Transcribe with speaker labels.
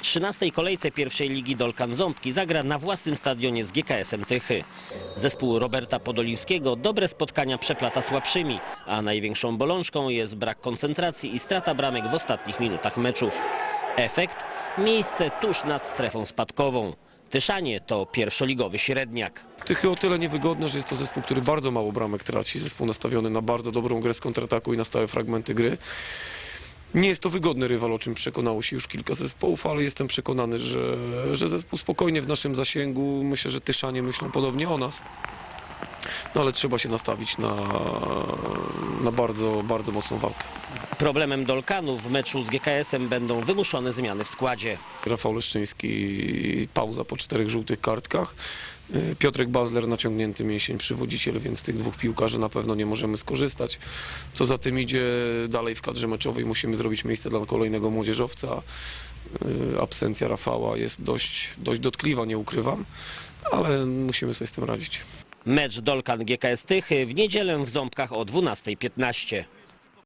Speaker 1: W 13. kolejce pierwszej ligi Dolkan Ząbki zagra na własnym stadionie z GKS-em Tychy. Zespół Roberta Podolińskiego dobre spotkania przeplata słabszymi, a największą bolączką jest brak koncentracji i strata bramek w ostatnich minutach meczów. Efekt? Miejsce tuż nad strefą spadkową. Tyszanie to pierwszoligowy średniak.
Speaker 2: Tychy o tyle niewygodne, że jest to zespół, który bardzo mało bramek traci. Zespół nastawiony na bardzo dobrą grę z kontrataku i na stałe fragmenty gry. Nie jest to wygodny rywal, o czym przekonało się już kilka zespołów, ale jestem przekonany, że, że zespół spokojnie w naszym zasięgu. Myślę, że Tyszanie myślą podobnie o nas. No ale trzeba się nastawić na, na bardzo, bardzo mocną walkę.
Speaker 1: Problemem Dolkanów w meczu z GKS-em będą wymuszone zmiany w składzie.
Speaker 2: Rafał Leszczyński, pauza po czterech żółtych kartkach. Y, Piotrek Bazler naciągnięty mięsień przywodziciel, więc tych dwóch piłkarzy na pewno nie możemy skorzystać. Co za tym idzie, dalej w kadrze meczowej musimy zrobić miejsce dla kolejnego młodzieżowca. Y, Absencja Rafała jest dość, dość dotkliwa, nie ukrywam, ale musimy sobie z tym radzić.
Speaker 1: Mecz Dolkan GKS Tychy w niedzielę w Ząbkach o 12.15.